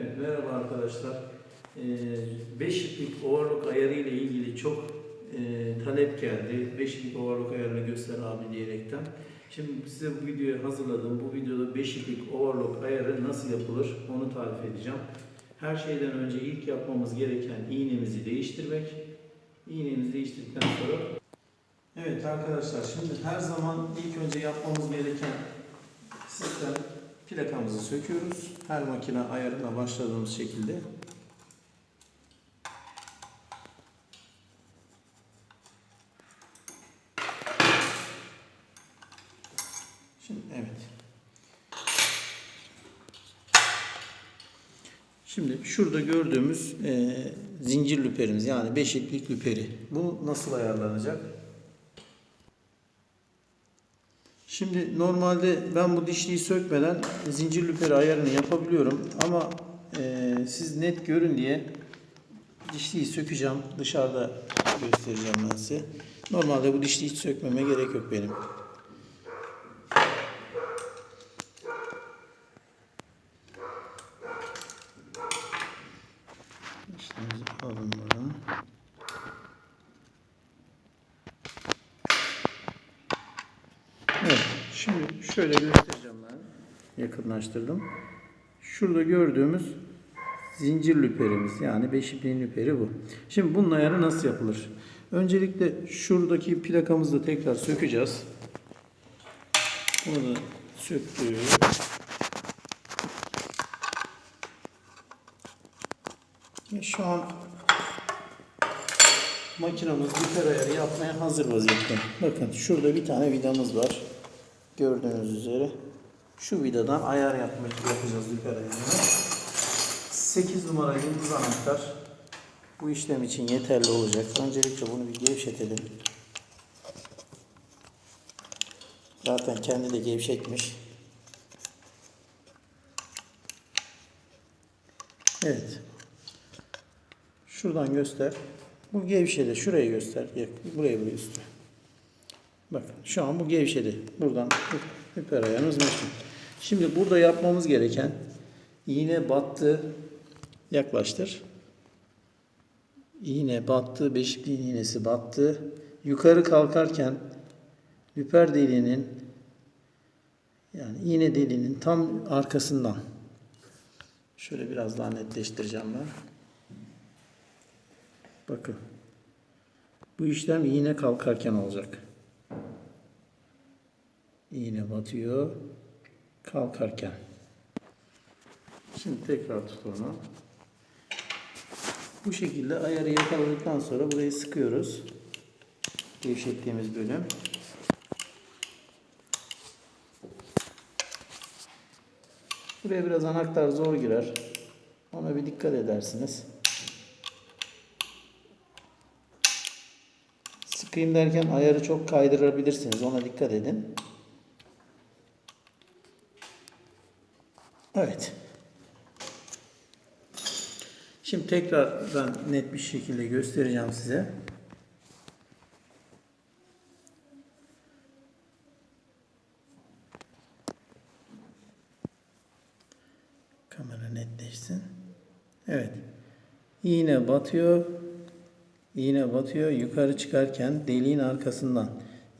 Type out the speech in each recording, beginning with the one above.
Evet, merhaba arkadaşlar. 5 iplik overlock ayarı ile ilgili çok e, talep geldi. 5 iplik overlock ayarını göster abi diyerekten. Şimdi size bu videoyu hazırladım. Bu videoda 5 iplik overlock ayarı nasıl yapılır onu tarif edeceğim. Her şeyden önce ilk yapmamız gereken iğnemizi değiştirmek. İğnemizi değiştirdikten sonra Evet arkadaşlar şimdi her zaman ilk önce yapmamız gereken sistem plakamızı söküyoruz. Her makine ayarına başladığımız şekilde. Şimdi evet. Şimdi şurada gördüğümüz e, zincir lüperimiz yani beş iplik lüperi. Bu nasıl ayarlanacak? Şimdi normalde ben bu dişliyi sökmeden zincir lüperi ayarını yapabiliyorum ama e, siz net görün diye dişliyi sökeceğim. Dışarıda göstereceğim ben size. Normalde bu dişliyi hiç sökmeme gerek yok benim. Dişliğimizi alalım buradan. Evet, şimdi şöyle göstereceğim ben. Yakınlaştırdım. Şurada gördüğümüz zincir lüperimiz yani beş ipliğin lüperi bu. Şimdi bunun ayarı nasıl yapılır? Öncelikle şuradaki plakamızı da tekrar sökeceğiz. Bunu da söktük. Şu an makinamız lüper ayarı yapmaya hazır vaziyette. Bakın şurada bir tane vidamız var. Gördüğünüz üzere. Şu vidadan ayar yapmak yapacağız lüper ayarını. 8 numara yıldız anahtar bu işlem için yeterli olacak. Öncelikle bunu bir gevşetelim. Zaten kendi de gevşekmiş. Evet. Şuradan göster. Bu gevşedi. Şurayı göster. Buraya buraya üstü. Bakın şu an bu gevşedi. Buradan hiper ayağımız meşgul. Şimdi burada yapmamız gereken iğne battı. Yaklaştır. İğne battı. Beşikliğin iğnesi battı. Yukarı kalkarken lüper deliğinin yani iğne deliğinin tam arkasından şöyle biraz daha netleştireceğim ben. Bakın. Bu işlem iğne kalkarken olacak. İğne batıyor. Kalkarken. Şimdi tekrar tut onu. Bu şekilde ayarı yakaladıktan sonra burayı sıkıyoruz. Gevşettiğimiz bölüm. Buraya biraz anahtar zor girer. Ona bir dikkat edersiniz. Sıkayım derken ayarı çok kaydırabilirsiniz. Ona dikkat edin. Evet. Şimdi tekrar ben net bir şekilde göstereceğim size. Kamera netleşsin. Evet. İğne batıyor. İğne batıyor. Yukarı çıkarken deliğin arkasından.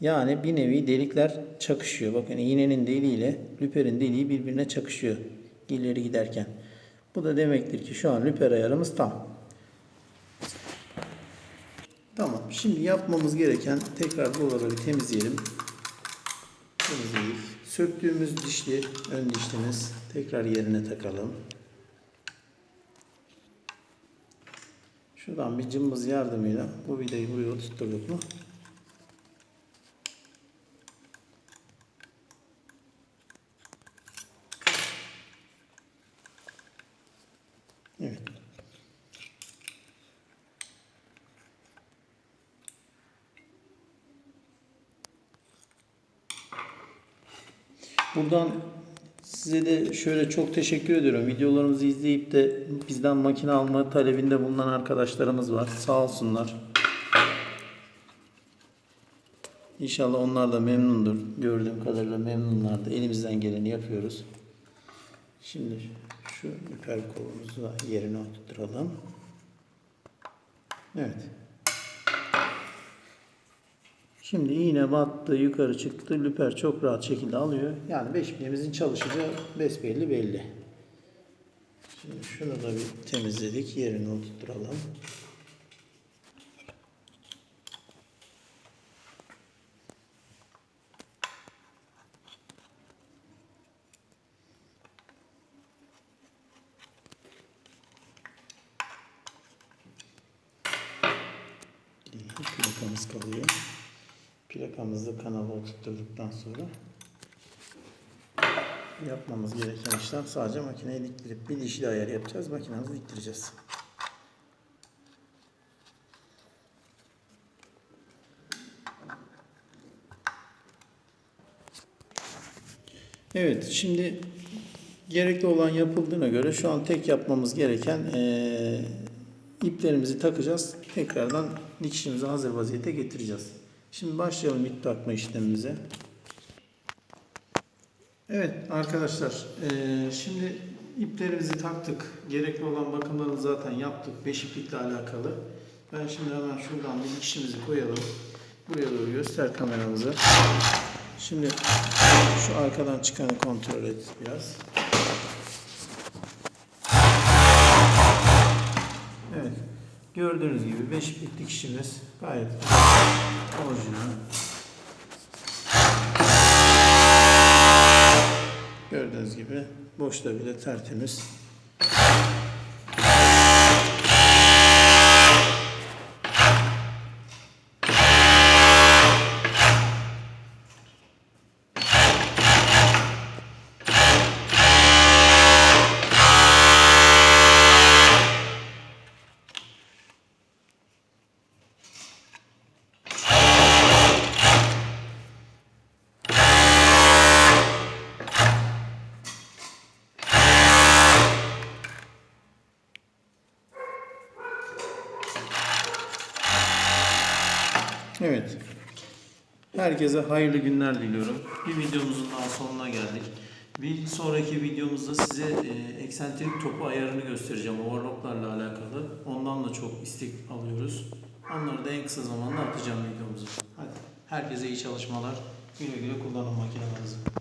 Yani bir nevi delikler çakışıyor. Bakın iğnenin deliğiyle lüperin deliği birbirine çakışıyor. İleri giderken. Bu da demektir ki şu an lüper ayarımız tam. Tamam. Şimdi yapmamız gereken tekrar buraları bir temizleyelim. Temizledik. Söktüğümüz dişli ön dişlimiz tekrar yerine takalım. Şuradan bir cımbız yardımıyla bu vidayı buraya oturtturduk mu? Evet. Buradan size de şöyle çok teşekkür ediyorum. Videolarımızı izleyip de bizden makine alma talebinde bulunan arkadaşlarımız var. Sağ olsunlar. İnşallah onlar da memnundur. Gördüğüm kadarıyla memnunlardı. Elimizden geleni yapıyoruz. Şimdi Şu lüper kolumuzu da yerine oturtturalım. Evet. Şimdi iğne battı, yukarı çıktı. Lüper çok rahat şekilde alıyor. Yani beş iğnemizin çalışacağı besbelli belli. Şimdi şunu da bir temizledik. Yerine oturtturalım. Plakamız kalıyor. Plakamızı kanala oturtturduktan sonra yapmamız gereken işlem sadece makineyi diktirip bir dişli ayar yapacağız. Makinemizi diktireceğiz. Evet, şimdi gerekli olan yapıldığına göre şu an tek yapmamız gereken eee, iplerimizi takacağız. Tekrardan dikişimizi hazır vaziyete getireceğiz. Şimdi başlayalım ip takma işlemimize. Evet arkadaşlar, eee, şimdi iplerimizi taktık. Gerekli olan bakımlarını zaten yaptık. Beş iplikle alakalı. Ben şimdi hemen şuradan bir dikişimizi koyalım. Buraya doğru göster kameramızı. Şimdi şu arkadan çıkanı kontrol et biraz. Evet. Gördüğünüz gibi 5 iplik dikişimiz gayet orijinal. Gördüğünüz gibi boşta bile tertemiz. Herkese hayırlı günler diliyorum. Bir videomuzun daha sonuna geldik. Bir sonraki videomuzda size e, eksentrik topu ayarını göstereceğim. Overlocklarla alakalı. Ondan da çok istek alıyoruz. Onları da en kısa zamanda atacağım videomuza. Hadi. Herkese iyi çalışmalar. Güle güle kullanın makinelerinizi.